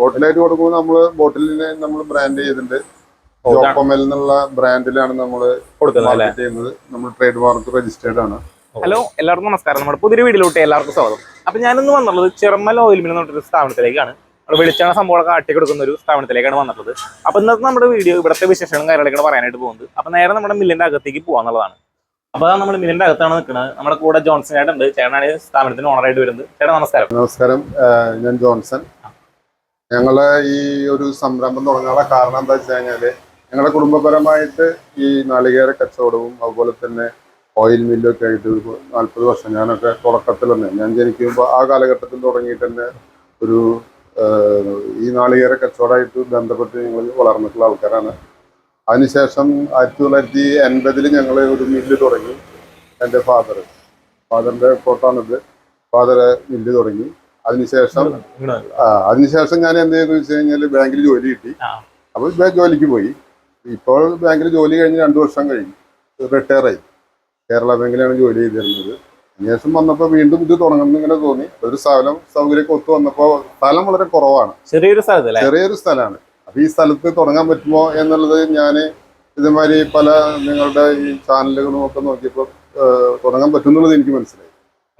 ബോട്ടിലായിട്ട് കൊടുക്കുമ്പോൾ നമ്മൾ ബോട്ടിലിനെ നമ്മൾ ബ്രാൻഡ് ചെയ്തിട്ടുണ്ട്. എന്നുള്ള ബ്രാൻഡിലാണ് നമ്മൾ മാർക്കറ്റ് ചെയ്യുന്നത്. നമ്മൾ ട്രേഡ് മാർക്ക് രജിസ്റ്റേർഡ് ആണ് ഹലോ എല്ലാവർക്കും നമസ്കാരം. നമ്മുടെ പുതിയ വീട്ടിലോട്ട് എല്ലാവർക്കും സ്വാഗതം. അപ്പൊ ഞാനിന്ന് വന്നുള്ളത് ചിറമൽ ഓയിൽ മിൽ എന്ന് പറഞ്ഞൊരു സ്ഥാപനത്തിലേക്കാണ്. വെളിച്ചെണ്ണ സംഭവം ആട്ടി കൊടുക്കുന്ന ഒരു സ്ഥാപനത്തിലേക്കാണ് വന്നിട്ടുള്ളത്. അപ്പൊ ഇന്നത്തെ നമ്മുടെ വീഡിയോ ഇവിടുത്തെ വിശേഷങ്ങളും കാര്യങ്ങളൊക്കെ പറയാനായിട്ട് പോകുന്നത്. അപ്പൊ നേരെ നമ്മുടെ മില്ലിന്റെ അകത്തേക്ക് പോകാന്നുള്ളതാണ് അപ്പൊ അതാണ് നമ്മൾ മില്ലിന്റെ അകത്താണ് നിൽക്കുന്നത്. നമ്മുടെ കൂടെ ജോൺസൺ ചേട്ടൻ ഉണ്ട്. ചേട്ടനാണ് സ്ഥാപനത്തിന് ഓണറായിട്ട് വരുന്നത്. ചേട്ടാ നമസ്കാരം. നമസ്കാരം. ഞാൻ ജോൺസൺ. ഞങ്ങൾ ഈ ഒരു സംരംഭം തുടങ്ങാനുള്ള കാരണം എന്താ വെച്ച് കഴിഞ്ഞാൽ ഞങ്ങളുടെ കുടുംബപരമായിട്ട് ഈ നാളികേര കച്ചവടവും അതുപോലെ തന്നെ ഓയിൽ മില്ലും ഒക്കെ ആയിട്ട് ഒരു നാൽപ്പത് വർഷം ഞാനൊക്കെ തുടക്കത്തിൽ തന്നെ ഞാൻ ജനിക്കുമ്പോൾ ആ കാലഘട്ടത്തിൽ തുടങ്ങിയിട്ട് തന്നെ ഒരു ഈ നാളികേര കച്ചവടമായിട്ട് ബന്ധപ്പെട്ട് ഞങ്ങൾ വളർന്നിട്ടുള്ള ആൾക്കാരാണ്. അതിനുശേഷം ആയിരത്തി തൊള്ളായിരത്തി എൺപതിൽ ഞങ്ങൾ ഒരു മില്ല് തുടങ്ങി എന്റെ ഫാദർ ഫാദറിന്റെ ഫോട്ടോണിത് ഫാദർ മില്ല് തുടങ്ങി. അതിനുശേഷം അതിനുശേഷം ഞാൻ എന്ത് ചെയ്തു വെച്ച് കഴിഞ്ഞാൽ ബാങ്കിൽ ജോലി കിട്ടി. അപ്പൊ അപ്പോൾ ബാങ്ക് ജോലിക്ക് പോയി. ഇപ്പോൾ ബാങ്കിൽ ജോലി കഴിഞ്ഞ് രണ്ടു വർഷം കഴിഞ്ഞു. റിട്ടയർ ആയി. കേരള ബാങ്കിലാണ് ജോലി ചെയ്തിരുന്നത്. അതിനുശേഷം വന്നപ്പോൾ വീണ്ടും ഇത് തുടങ്ങണം ഇങ്ങനെ തോന്നി. ഒരു സ്ഥലം സൗകര്യമൊക്കെ ഒത്തു വന്നപ്പോൾ സ്ഥലം വളരെ കുറവാണ്. ചെറിയൊരു സ്ഥലം ചെറിയൊരു സ്ഥലമാണ്. അപ്പൊ ഈ സ്ഥലത്ത് തുടങ്ങാൻ പറ്റുമോ എന്നുള്ളത് ഞാൻ ഇതേമാതിരി പല നിങ്ങളുടെ ഈ ചാനലുകളും ഒക്കെ നോക്കിയപ്പോൾ തുടങ്ങാൻ പറ്റുന്നുള്ളത് എനിക്ക് മനസ്സിലായി.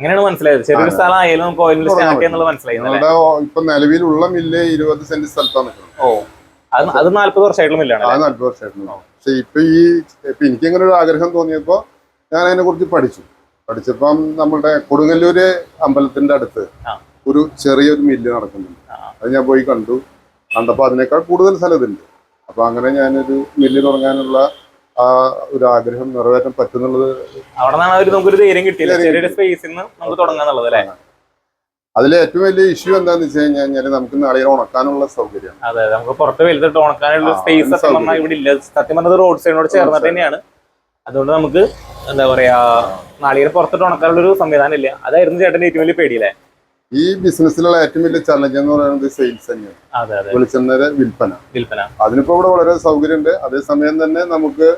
അങ്ങനെയാണ് മനസ്സിലായത്. ചെറിയൊരു സ്ഥലം ആയാലും നമുക്ക് ഓയിൽ മിൽ സ്റ്റാർട്ട് ചെയ്യാന്നുള്ളത് മനസ്സിലായി അല്ലേ ഇപ്പൊ നിലവിലുള്ള മില്ല് ഇരുപത് സെന്റ് സ്ഥലത്താണ് ഓ. അത് അത് നാല്പത് വർഷമായിട്ടുള്ള മില്ലാണ് ആ നാല് വർഷമായിരുന്നു പക്ഷെ ഇപ്പൊ ഈ ഇപ്പൊ എനിക്ക് ഇങ്ങനെ ഒരു ആഗ്രഹം തോന്നിയപ്പോ ഞാൻ അതിനെ കുറിച്ച് പഠിച്ചു. പഠിച്ചപ്പം നമ്മുടെ കൊടുങ്ങല്ലൂര് അമ്പലത്തിന്റെ അടുത്ത് ഒരു ചെറിയൊരു മില്ല് നടക്കുന്നുണ്ട്. അത് ഞാൻ പോയി കണ്ടു. കണ്ടപ്പോൾ അതിനേക്കാൾ കൂടുതൽ സ്ഥലത്തുണ്ട് അപ്പൊ അങ്ങനെ ഞാനൊരു മില്ല് തുടങ്ങാനുള്ള ആ ഒരു ആഗ്രഹം നിറവേറ്റാൻ പറ്റുന്നുള്ളത് അവിടെ നിന്നാണ് അവർ നമുക്കൊരു ധൈര്യം കിട്ടിയില്ല ചെറിയൊരു സ്പേസിൽ നിന്ന് നമുക്ക് തുടങ്ങാന്നുള്ളത് അല്ലേ? അതിലെ ഏറ്റവും വലിയ ഇഷ്യൂ എന്താന്ന് വെച്ച് കഴിഞ്ഞാൽ നമുക്ക് നാളെ ഉണക്കാനുള്ള സൗകര്യം. അതെ നമുക്ക് പുറത്ത് വലുതിട്ട് ഉണക്കാനുള്ള സ്പേസ് ഇവിടെ ഇല്ല. സത്യം പറഞ്ഞത് റോഡ് സൈഡിനോട് ചേർന്നിട്ട് തന്നെയാണ്. അതുകൊണ്ട് നമുക്ക് എന്താ പറയാ നാളികേരം പുറത്തിട്ട് ഉണക്കാനുള്ള ഒരു സംവിധാനം ഇല്ല. അതായിരുന്നു ചേട്ടന്റെ ഏറ്റവും വലിയ പേടിയില്ലേ ഈ ബിസിനസ്സിലുള്ള ഏറ്റവും വലിയ ചലഞ്ച് എന്ന് പറയുന്നത് സെയിൽസ് തന്നെയാണ്. വെളിച്ചെണ്ണയുടെ വിൽപ്പന. വിൽപ്പന. അതിനിപ്പോ ഇവിടെ വളരെ സൗകര്യമുണ്ട്. അതേസമയം തന്നെ നമുക്ക്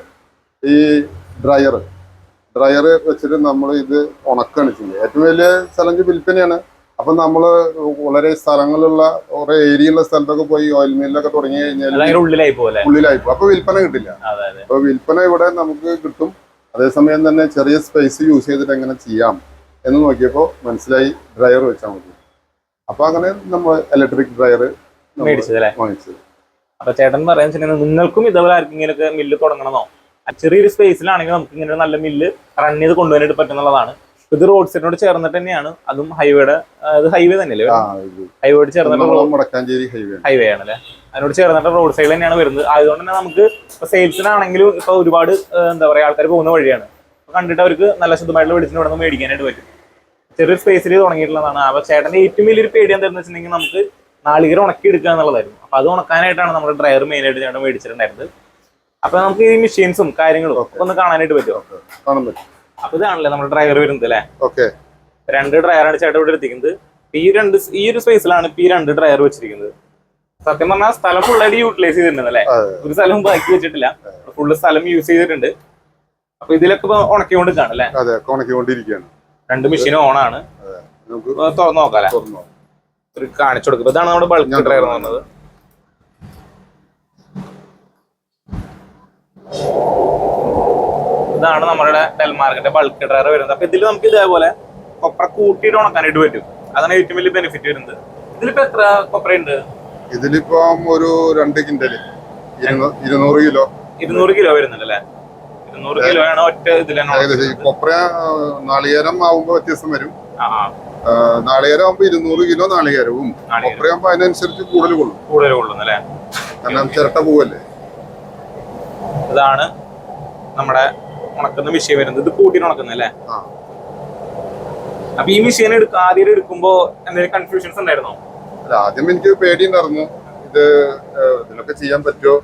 ഈ ഡ്രയർ ഡ്രയർ വെച്ചിട്ട് നമ്മൾ ഇത് ഉണക്കാണ് ചെയ്യുന്നത്. ഏറ്റവും വലിയ ചലഞ്ച് വിൽപ്പനയാണ്. അപ്പൊ നമ്മൾ വളരെ സ്ഥലങ്ങളുള്ള കുറെ ഏരിയയുള്ള സ്ഥലത്തൊക്കെ പോയി ഓയിൽ മില്ലൊക്കെ തുടങ്ങി കഴിഞ്ഞാൽ ഉള്ളിലായി പോകും അപ്പൊ വിൽപ്പന കിട്ടില്ല. അപ്പൊ വിൽപ്പന ഇവിടെ നമുക്ക് കിട്ടും. അതേസമയം തന്നെ ചെറിയ സ്പേസ് യൂസ് ചെയ്തിട്ട് എങ്ങനെ ചെയ്യാം? എന്ന് നോക്കിയപ്പോൾ മനസ്സിലായി ഡ്രയർ വെച്ചാൽ മതി. അപ്പൊ അങ്ങനെ നമ്മൾ ഇലക്ട്രിക് ഡ്രയർ മേടിച്ചത് വാങ്ങിച്ചത്. അപ്പൊ ചേട്ടൻ പറയാൻ വെച്ചിട്ടുണ്ടെങ്കിൽ നിങ്ങൾക്കും ഇതേപോലെ ആർക്കെങ്കിലും ഒക്കെ മില്ല് തുടങ്ങണമെന്നോ ചെറിയൊരു സ്പേസിലാണെങ്കിൽ നമുക്ക് ഇങ്ങനെ നല്ല മില്ല് റൺ ചെയ്ത് കൊണ്ടുവരാനായിട്ട് പറ്റുന്നുള്ളതാണ്. ഇത് റോഡ് സൈഡിനോട് ചേർന്നിട്ട് തന്നെയാണ്. അതും ഹൈവേയുടെ ഹൈവേ തന്നെയല്ലേ ഹൈവേയോട് ചേർന്നിട്ട് ഹൈവേ ആണല്ലേ? അതിനോട് ചേർന്നിട്ട് റോഡ് സൈഡിൽ തന്നെയാണ് വരുന്നത്. അതുകൊണ്ട് തന്നെ നമുക്ക് സെയിൽസിനാണെങ്കിലും ഇപ്പൊ ഒരുപാട് എന്താ പറയാ ആൾക്കാർ പോകുന്ന വഴിയാണ്. കണ്ടിട്ട് അവർക്ക് നല്ല ശുദ്ധമായിട്ടുള്ള വെളിച്ചം ഇവിടെ നിന്ന് മേടിക്കാനായിട്ട് പറ്റും. ചെറിയൊരു സ്പേസിൽ തുടങ്ങിയിട്ടുള്ളതാണ്. അപ്പൊ ചേട്ടന്റെ ഏറ്റവും വലിയൊരു പേടി എന്താണെന്ന് വെച്ചിട്ടുണ്ടെങ്കിൽ നമുക്ക് നാളികേരം ഉണക്കി എടുക്കുക എന്നുള്ളതായിരുന്നു. അപ്പൊ അത് ഉണക്കാനായിട്ടാണ് നമ്മുടെ ഡ്രയർ മെയിൻ ആയിട്ട് ചേട്ടൻ മേടിച്ചിട്ടുണ്ടായിരുന്നത്. അപ്പൊ നമുക്ക് ഈ മെഷീൻസും കാര്യങ്ങളും ഒക്കെ ഒന്ന് കാണാനായിട്ട് പറ്റുമോ? കാണാൻ പറ്റും. അപ്പൊ ഇതാണല്ലേ നമ്മുടെ ഡ്രയർ വരുന്നത് അല്ലേ? ഓക്കെ രണ്ട് ഡ്രയറാണ് ചേട്ടൻ ഇവിടെ എത്തിക്കുന്നത്. ഈ രണ്ട് ഈ ഒരു സ്പേസിലാണ് ഇപ്പൊ ഈ രണ്ട് ഡ്രയർ വെച്ചിരിക്കുന്നത്. സത്യം പറഞ്ഞാൽ സ്ഥലം ഫുള്ളായിട്ട് യൂട്ടിലൈസ് ചെയ്തിട്ടുണ്ട് അല്ലേ ഒരു സ്ഥലം ബാക്കി വെച്ചിട്ടില്ല. ഫുള്ള് സ്ഥലം യൂസ് ചെയ്തിട്ടുണ്ട്. അപ്പൊ ഇതിലൊക്കെ ഇപ്പൊ ഉണക്കിക്കൊണ്ടിരിക്കുകയാണ് അല്ലേ? അതെ ഉണക്കിക്കൊണ്ടിരിക്കുകയാണ് രണ്ട് മെഷീനും ഓൺ ആണ്. നമുക്ക് ഇപ്പൊ തുറന്ന് നോക്കാല്ലേ? കാണിച്ചു കൊടുക്കും. ഇതാണ് നമ്മുടെ ബൾക്ക് ഡ്രൈവർ പറഞ്ഞത് ഇതാണ് നമ്മുടെ ഡെൽമാർക്കിന്റെ ബൾക്ക് ഡ്രയർ വരുന്നത്. അപ്പൊ ഇതിൽ നമുക്ക് ഇതേപോലെ കൊപ്ര കൂട്ടിയിട്ട് ഉണക്കാനായിട്ട് പറ്റും. അതാണ് ഏറ്റവും വലിയ ബെനിഫിറ്റ് വരുന്നത്. ഇതിലിപ്പോ എത്ര കൊപ്ര ഉണ്ട്? ഇതിലിപ്പം ഒരു രണ്ട് കിൻഡൽ. ഇരുന്നൂ- ഇരുന്നൂറ് കിലോ. ഇരുന്നൂറ് കിലോ വരുന്നുണ്ട് ഇരുന്നൂറ് കിലോ ആണ് ഒറ്റ ഇതിൽ തന്നെ ഏകദേശം ഈ കൊപ്ര നാളികേരം ആവുമ്പോ വ്യത്യാസം വരും. നാളികേരം ആവുമ്പോ ഇരുന്നൂറ് കിലോ നാളികേരവും. നാളികേരം. കൊപ്ര ആവുമ്പോ അതിനനുസരിച്ച് കൂടുതൽ കൊള്ളും. കൂടുതൽ കൊള്ളുന്നു അല്ലേ? കാരണം ചിരട്ട പോവല്ലേ? ഇതാണ് നമ്മുടെ ഉണക്കുന്ന മെഷീൻ വരുന്നത്. ഇത് കൂട്ടി ഉണക്കുന്നല്ലേ അപ്പൊ ഈ മെഷീൻ ആദ്യം എടുക്കുമ്പോ എന്തെങ്കിലും കൺഫ്യൂഷൻസ് ഉണ്ടായിരുന്നോ? അല്ല ആദ്യം എനിക്ക് പേടി ഉണ്ടായിരുന്നു ഇത് ഇതിനൊക്കെ ഇതിലൊക്കെ ചെയ്യാൻ പറ്റുമോ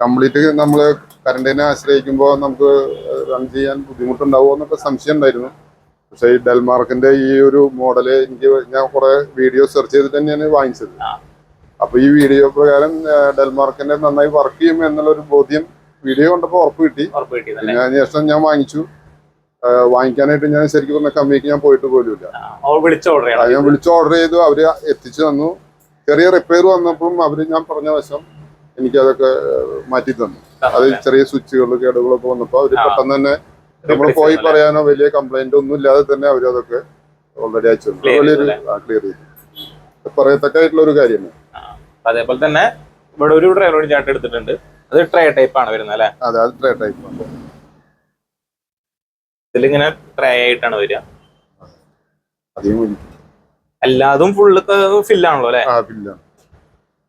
കംപ്ലീറ്റ് നമ്മൾ കറണ്ടിനെ ആശ്രയിക്കുമ്പോൾ നമുക്ക് റൺ ചെയ്യാൻ ബുദ്ധിമുട്ടുണ്ടാവുമോ എന്നൊക്കെ സംശയം ഉണ്ടായിരുന്നു. പക്ഷേ ഈ ഡെൽമാർക്കിന്റെ ഈ ഒരു മോഡൽ എനിക്ക് ഞാൻ കുറെ വീഡിയോ സെർച്ച് ചെയ്തിട്ട് തന്നെയാണ് വാങ്ങിച്ചത്. അപ്പൊ ഈ വീഡിയോ പ്രകാരം ഡെൽമാർക്കിന്റെ നന്നായി വർക്ക് ചെയ്യും എന്നുള്ള ഒരു ബോധ്യം വീഡിയോ കണ്ടപ്പോൾ ഉറപ്പ് കിട്ടി. പിന്നെ അതിനുശേഷം ഞാൻ വാങ്ങിച്ചു. വാങ്ങിക്കാനായിട്ട് ഞാൻ ശരിക്കും പറഞ്ഞ കമ്പനിക്ക് ഞാൻ പോയിട്ട് പോലുമില്ല. ഞാൻ വിളിച്ച് ഓർഡർ ചെയ്തു അവർ എത്തിച്ചു തന്നു. ചെറിയ റിപ്പയർ വന്നപ്പോഴും അവർ ഞാൻ പറഞ്ഞ വശം എനിക്കതൊക്കെ മാറ്റി തന്നു. അത് ചെറിയ സ്വിച്ചുകൾ കേടുകളൊക്കെ വന്നപ്പോ അവർ പെട്ടെന്ന് തന്നെ നമ്മൾ പോയി പറയാനോ വലിയ കംപ്ലൈന്റ് ഒന്നും ഇല്ലാതെ തന്നെ അവർ അതൊക്കെ ഓൾറെഡി അയച്ചു Clear വലിയൊരു ക്ലിയർ ചെയ്തു. പറയത്തക്കായിട്ടുള്ള ഒരു കാര്യമാണ് അതേപോലെ തന്നെ ഇവിടെ ഒരു ഡ്രൈവറോട് ചാട്ട് എടുത്തിട്ടുണ്ട്. അത് ട്രേ ടൈപ്പ് ആണ് വരുന്നത് അല്ലെ? അതെ അത് ട്രേ ടൈപ്പ് ആണ്. ഇതിലിങ്ങനെ ട്രേ ആയിട്ടാണ് വരിക. അധികം എല്ലാതും ഫുള്ള് ഫില്ലാണല്ലോ അല്ലെ? ആ പില്ല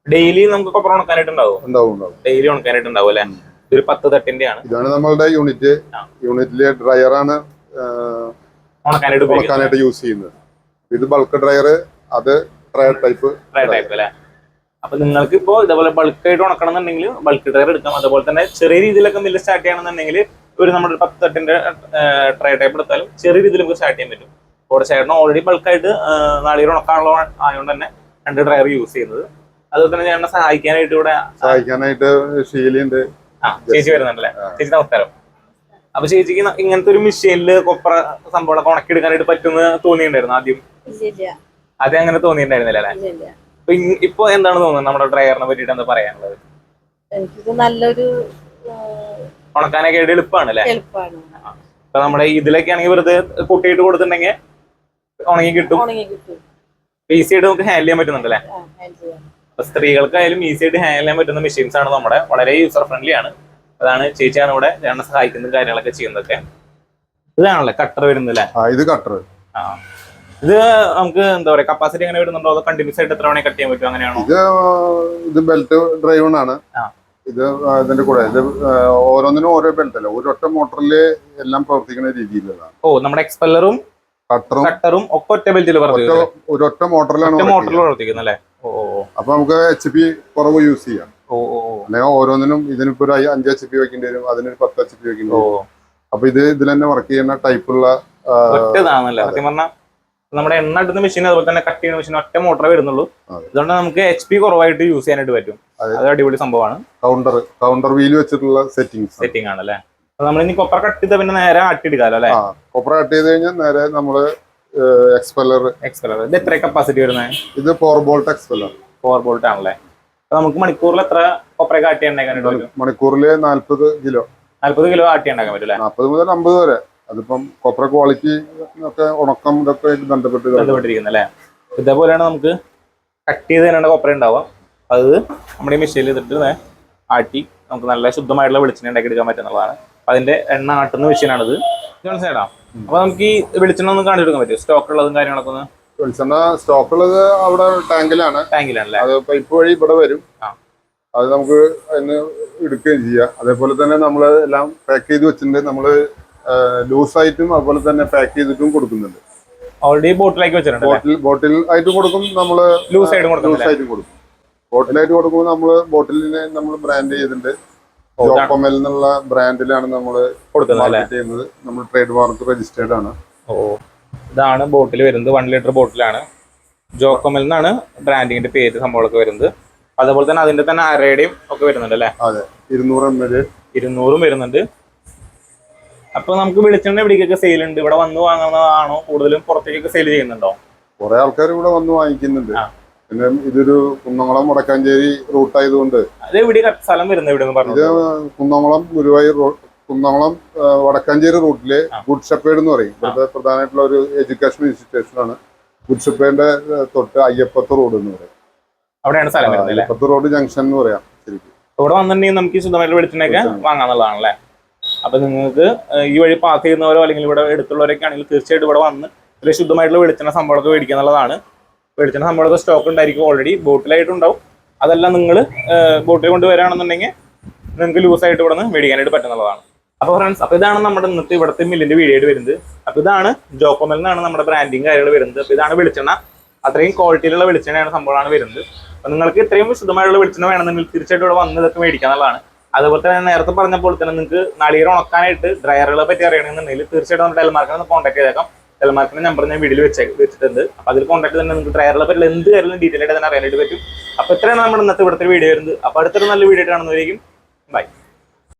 ഡെയിലി നമുക്ക് കൊപ്പറ ഉണക്കാനായിട്ട് ഉണ്ടാവും ഉണ്ടാവും. ഉണ്ടാവും ഡെയിലി ഉണക്കാനായിട്ട് ഉണ്ടാവും അല്ലെ ഇതൊരു പത്ത് തട്ടിന്റെ ആണ്. ഇതാണ് നമ്മളുടെ യൂണിറ്റ്. യൂണിറ്റിലെ ഡ്രയറാണ് ഉണക്കാനായിട്ട് ഉണക്കാനായിട്ട് യൂസ് ചെയ്യുന്നത്. ഇത് ബൾക്ക് ഡ്രയർ അത് ഡ്രയർ ടൈപ്പ് ട്രേ ടൈപ്പ് അല്ലെ? അപ്പൊ നിങ്ങൾക്ക് ഇപ്പോ ഇതേപോലെ ബൾക്ക് ആയിട്ട് ഉണക്കണം എന്നുണ്ടെങ്കിൽ ബൾക്ക് ഡ്രയർ എടുക്കാം. അതുപോലെ തന്നെ ചെറിയ രീതിയിലൊക്കെ മില്ല് സ്റ്റാർട്ട് ചെയ്യണമെന്നുണ്ടെങ്കിൽ ഒരു നമ്മുടെ പത്ത് തട്ടിന്റെ ട്രേ ടൈപ്പ് എടുത്താലും ചെറിയ രീതിയിൽ നമുക്ക് സ്റ്റാർട്ട് ചെയ്യാൻ പറ്റും. ഓൾറെഡി ഓൾറെഡി ബൾക്കായിട്ട് നാളികേരം ഉണക്കാനുള്ള ആയതുകൊണ്ട് തന്നെ രണ്ട് ഡ്രയർ യൂസ് ചെയ്യുന്നത്. അതുപോലെ തന്നെ ചേട്ടനെ സഹായിക്കാനായിട്ട് ഇവിടെ സഹായിക്കാനായിട്ട് ഷീലുണ്ട് ആ ചേച്ചി വരുന്നുണ്ടല്ലേ? ചേച്ചി നമസ്കാരം. അപ്പൊ ചേച്ചിക്ക് ഇങ്ങനത്തെ ഒരു മെഷീനിൽ കൊപ്ര സംഭവം ഉണക്കിയെടുക്കാനായിട്ട് പറ്റുമെന്ന് തോന്നിയിട്ടുണ്ടായിരുന്നു ആദ്യം? ആദ്യം അങ്ങനെ തോന്നിയിട്ടുണ്ടായിരുന്നില്ല അല്ലെ? ഇപ്പൊ എന്താണ് തോന്നുന്നത് നമ്മുടെ ഡ്രൈവറിനെ പറ്റിട്ട് എന്താ പറയാനുള്ളത്? എനിക്കിത് നല്ലൊരു ഉണക്കാനൊക്കെ ആയിട്ട് എളുപ്പമാണ് അല്ലെ? ഇപ്പൊ നമ്മുടെ ഇതിലൊക്കെ ആണെങ്കിൽ വെറുതെ കുട്ടിയിട്ട് കൊടുത്തിട്ടുണ്ടെങ്കിൽ ഉണങ്ങി കിട്ടും. ഈസി ആയിട്ട് നമുക്ക് ഹാൻഡിൽ ചെയ്യാൻ പറ്റുന്നുണ്ടല്ലേ. അപ്പൊ സ്ത്രീകൾക്കായാലും ഈസി ആയിട്ട് ഹാൻഡിൽ ചെയ്യാൻ പറ്റുന്ന മെഷീൻസ് ആണ് നമ്മുടെ. വളരെ യൂസർ ഫ്രണ്ട്ലി ആണ്. അതാണ് ചേച്ചിയാണ് ഇവിടെ ഞങ്ങളെ സഹായിക്കുന്ന കാര്യങ്ങളൊക്കെ ചെയ്യുന്നതൊക്കെ. ഇതാണല്ലേ കട്ടർ വരുന്നില്ലേ ഇത് കട്ടർ ആ. ഇത് നമുക്ക് എന്താ പറയാ കപ്പാസിറ്റി എങ്ങനെ വരുന്നുണ്ടോ? അതോ കണ്ടിന്യൂസ് ആയിട്ട് എത്ര വേണേ കട്ട് ചെയ്യാൻ പറ്റും? അങ്ങനെയാണോ? ഇത് ഇത് ബെൽറ്റ് ഡ്രൈവൺ ആണ്. ഇത് ഇതിന്റെ കൂടെ. ഇത് ഓരോന്നിനും ഓരോ ബെൽറ്റ് അല്ല? ഒരൊറ്റ മോട്ടറിൽ എല്ലാം പ്രവർത്തിക്കുന്ന രീതിയിലുള്ളതാണ്. ഓ നമ്മുടെ എക്സ്പെല്ലറും കട്ടറും കട്ടറും ഒക്കെ ഒറ്റ ബെൽറ്റിൽ ഒരൊറ്റ മോട്ടറിലാണ് മോട്ടറിൽ പ്രവർത്തിക്കുന്നത്. അല്ലേ. അപ്പൊ നമുക്ക് എച്ച് പി കുറവ് യൂസ് ചെയ്യാം. അല്ലെങ്കിൽ ഓരോന്നിനും ഇതിനിപ്പോ ഒരു അഞ്ച് എച്ച് പി വെക്കേണ്ടി വരും അതിനൊരു പത്ത് എച്ച് പി വെക്കേണ്ടി വരും. അപ്പൊ ഇത് ഇതിൽ തന്നെ വർക്ക് ചെയ്യുന്ന ടൈപ്പുള്ള നമ്മുടെ എണ്ണ ഇടുന്ന മെഷീൻ അതുപോലെ തന്നെ കട്ട് ചെയ്യുന്ന മെഷീൻ ഒറ്റ മോട്ടറേ വരുന്നുള്ളൂ. അതെ. അതുകൊണ്ട് നമുക്ക് എച്ച് പി കുറവായിട്ട് യൂസ് ചെയ്യാനായിട്ട് പറ്റും. അതെ. അടിപൊളി സംഭവമാണ്. കൗണ്ടർ കൗണ്ടർ വീൽ വെച്ചിട്ടുള്ള സെറ്റിംഗ് സെറ്റിംഗ് ആണല്ലേ? നമ്മൾ ഇനി കൊപ്പറ കട്ട് ചെയ്ത പിന്നെ നേരെ ആട്ടിയെടുക്കാമല്ലോ അല്ലെ? കൊപ്ര കട്ട് ചെയ്ത് കഴിഞ്ഞാൽ നേരെ നമ്മൾ എക്സ്പെല്ലർ എക്സ്പെല്ലർ ഇത് എത്ര കപ്പാസിറ്റി വരുന്നത് ഇത് four bolt expeller four bolt ആണല്ലേ? നമുക്ക് മണിക്കൂറിൽ എത്ര കൊപ്ര കാട്ടി മണിക്കൂറിൽ നാല്പത് കിലോ. നാല്പത് കിലോ ആട്ടി ഉണ്ടാക്കാൻ പറ്റും നാല്പത് മുതൽ അമ്പത് വരെ. അതിപ്പം കൊപ്ര ക്വാളിറ്റി ഒക്കെ ഉണക്കം ഇതൊക്കെ ബന്ധപ്പെട്ട് ബന്ധപ്പെട്ടിരിക്കുന്നല്ലേ ഇതേപോലെയാണ് നമുക്ക് കട്ട് ചെയ്ത് തന്നെയാണ് കൊപ്ര ഉണ്ടാവുക അത് നമ്മുടെ ഈ മെഷീനിൽ ഇതിട്ട് ആട്ടി നമുക്ക് നല്ല ശുദ്ധമായിട്ടുള്ള വെളിച്ചെണ്ണ ഉണ്ടാക്കി എടുക്കാൻ പറ്റുന്നതാണ് അതിന്റെ എണ്ണ ആട്ടുന്ന മെഷീനാണിത് സൈഡാ അപ്പൊ നമുക്ക് ഈ വെളിച്ചെണ്ണ ഒന്ന് കാണിച്ചെടുക്കാൻ പറ്റും സ്റ്റോക്ക് ഉള്ളതും കാര്യങ്ങളൊക്കെ ഒന്ന്? വെളിച്ചെണ്ണ സ്റ്റോക്ക് ഉള്ളത് അവിടെ ടാങ്കിലാണ് ടാങ്കിലാണല്ലേ അത് പൈപ്പ് വഴി ഇവിടെ വരും. അത് നമുക്ക് അതിന് എടുക്കുകയും ചെയ്യാം. അതേപോലെ തന്നെ നമ്മൾ എല്ലാം പാക്ക് ചെയ്ത് വെച്ചിട്ടുണ്ട്. നമ്മൾ ലൂസായിട്ടും അതുപോലെ തന്നെ പാക്ക് ചെയ്തിട്ടും കൊടുക്കുന്നുണ്ട്. ഓൾറെഡി ബോട്ടിലേക്ക് വെച്ചിട്ടുണ്ട് ബോട്ടിൽ ബോട്ടിൽ ആയിട്ട് കൊടുക്കും നമ്മൾ ലൂസ് ആയിട്ട് കൊടുക്കുന്നില്ല ലൂസ് ആയിട്ട് കൊടുക്കും. ബോട്ടിലായിട്ട് കൊടുക്കുമ്പോൾ നമ്മൾ ബോട്ടിലിനെ നമ്മൾ ബ്രാൻഡ് ചെയ്തിട്ടുണ്ട്. ഓ, എന്നുള്ള ബ്രാൻഡിലാണ് നമ്മൾ മാർക്കറ്റ് ചെയ്യുന്നത്. നമ്മൾ ട്രേഡ് മാർക്ക് രജിസ്റ്റേർഡ് ആണ്. ഓ ഇതാണ് ബോട്ടിൽ വരുന്നത്. വൺ ലിറ്റർ ബോട്ടിലാണ് ജോക്കോമൽ എന്നാണ് ബ്രാൻഡിങ്ങിന്റെ പേര് സംഭവങ്ങളൊക്കെ വരുന്നത്. അതുപോലെ തന്നെ അതിന്റെ തന്നെ അരയുടെയും ഒക്കെ വരുന്നുണ്ട് അല്ലേ? അതെ. ഇരുന്നൂറ് എം എൽ ഇരുന്നൂറും വരുന്നുണ്ട്. അപ്പൊ നമുക്ക് വെളിച്ചെണ്ണ എവിടേക്കൊക്കെ സെയിൽ ഉണ്ട്? ഇവിടെ വന്ന് വാങ്ങുന്നതാണോ? കൂടുതലും പുറത്തേക്കൊക്കെ സെയിൽ ചെയ്യുന്നുണ്ടോ? കുറെ ആൾക്കാർ ഇവിടെ വന്ന് വാങ്ങിക്കുന്നുണ്ട്. പിന്നെ ഇതൊരു കുന്നംകുളം വടക്കാഞ്ചേരി റൂട്ട് ആയതുകൊണ്ട് അത് എവിടെ സ്ഥലം വരുന്നത് എവിടെ ഇത് കുന്നംകുളം ഗുരുവായൂർ റോഡ് കുന്നംകുളം വടക്കാഞ്ചേരി റൂട്ടിലെ. ഗുഡ് ഷെപ്പേഡ് എന്ന് പറയും. ഇവിടുത്തെ പ്രധാനമായിട്ടുള്ള ഒരു എഡ്യൂക്കേഷൻ ഇൻസ്റ്റിറ്റ്യൂഷൻ ആണ് ഗുഡ് ഷെപ്പേഡിന്റെ തൊട്ട് അയ്യപ്പത്ത് റോഡ് എന്ന് പറയും. അവിടെയാണ് സ്ഥലം വരുന്നത് അല്ലേ? അയ്യപ്പത്ത് റോഡ് ജംഗ്ഷൻ എന്ന് പറയാം ശരിക്കും. ഇവിടെ വന്നിട്ടുണ്ടെങ്കിൽ നമുക്ക് ഈ ശുദ്ധമായിട്ട് വെളിച്ചെണ്ണയൊക്കെ വെളിച്ചെണ്ണ. വാങ്ങാന്നുള്ളതാണല്ലേ? അപ്പൊ നിങ്ങൾക്ക് ഏഹ്, ഈ വഴി പാസ് ചെയ്യുന്നവരോ അല്ലെങ്കിൽ ഇവിടെ എടുത്തുള്ളവരൊക്കെ ആണെങ്കിൽ തീർച്ചയായിട്ടും ഇവിടെ വന്ന് ഇതിൽ ശുദ്ധമായിട്ടുള്ള വെളിച്ചെണ്ണ സംഭവമൊക്കെ മേടിക്കുക എന്നുള്ളതാണ്. വെളിച്ചെണ്ണ നമ്മളത് സ്റ്റോക്ക് ഉണ്ടായിരിക്കും ഓൾറെഡി ബോട്ടിലായിട്ടുണ്ടാവും. അതെല്ലാം നിങ്ങൾ ബോട്ടിൽ കൊണ്ടുവരാണെന്നുണ്ടെങ്കിൽ നിങ്ങൾക്ക് ലൂസായിട്ട് ഇവിടെ നിന്ന് മേടിക്കാനായിട്ട് പറ്റുന്നതാണ്. അപ്പോൾ ഫ്രണ്ട്സ് അപ്പോൾ ഇതാണ് നമ്മുടെ ഇന്നത്തെ ഇവിടുത്തെ മില്ലിന്റെ വീഡിയോ ആയിട്ട് വരുന്നത്. അപ്പോൾ ഇതാണ് ജോക്കോമൽ എന്നാണ് നമ്മുടെ ബ്രാൻഡിങ് കാര്യങ്ങൾ വരുന്നത്. അപ്പോൾ ഇതാണ് വെളിച്ചെണ്ണ. അത്രയും ക്വാളിറ്റിയിലുള്ള വെളിച്ചെണ്ണയാണ് സംഭവമാണ് വരുന്നത്. അപ്പോൾ നിങ്ങൾക്ക് ഇത്രയും വിശദമായുള്ള വെളിച്ചെണ്ണ വേണമെന്നുണ്ടെങ്കിൽ തീർച്ചയായിട്ടും ഇവിടെ വന്ന് ഇതൊക്കെ മേടിക്കുക എന്നുള്ളതാണ്. അതുപോലെ തന്നെ നേരത്തെ പറഞ്ഞപ്പോൾ തന്നെ നിങ്ങൾക്ക് നാളികേരം ഉണക്കാനായിട്ട് ഡ്രയറുകളെ പറ്റി അറിയണമെന്നുണ്ടെങ്കിൽ തീർച്ചയായിട്ടും നമ്മുടെ ടെൽമാർക്കിനെ ഒന്ന് കോൺടാക്ട് ചെയ്തേക്കാം. ടെൽമാർക്കിന്റെ നമ്പർ ഞാൻ വീഡിയോയിൽ വെച്ച് വെച്ചിട്ടുണ്ട്. അപ്പൊ അതിൽ കോൺടാക്ട് തന്നെ നിങ്ങൾക്ക് ഡ്രയറുകളെ പറ്റില്ല എന്ത് കാര്യങ്ങളും ഡീറ്റെയിൽ ആയിട്ട് തന്നെ അറിയാനായിട്ട് പറ്റും. അപ്പൊ ഇത്രയാണ് നമ്മുടെ ഇന്നത്തെ ഇവിടുത്തെ വീഡിയോ വരുന്നത്. അപ്പൊ അടുത്തൊരു നല്ല വീഡിയോ കാണുന്നവരേക്കും ബൈ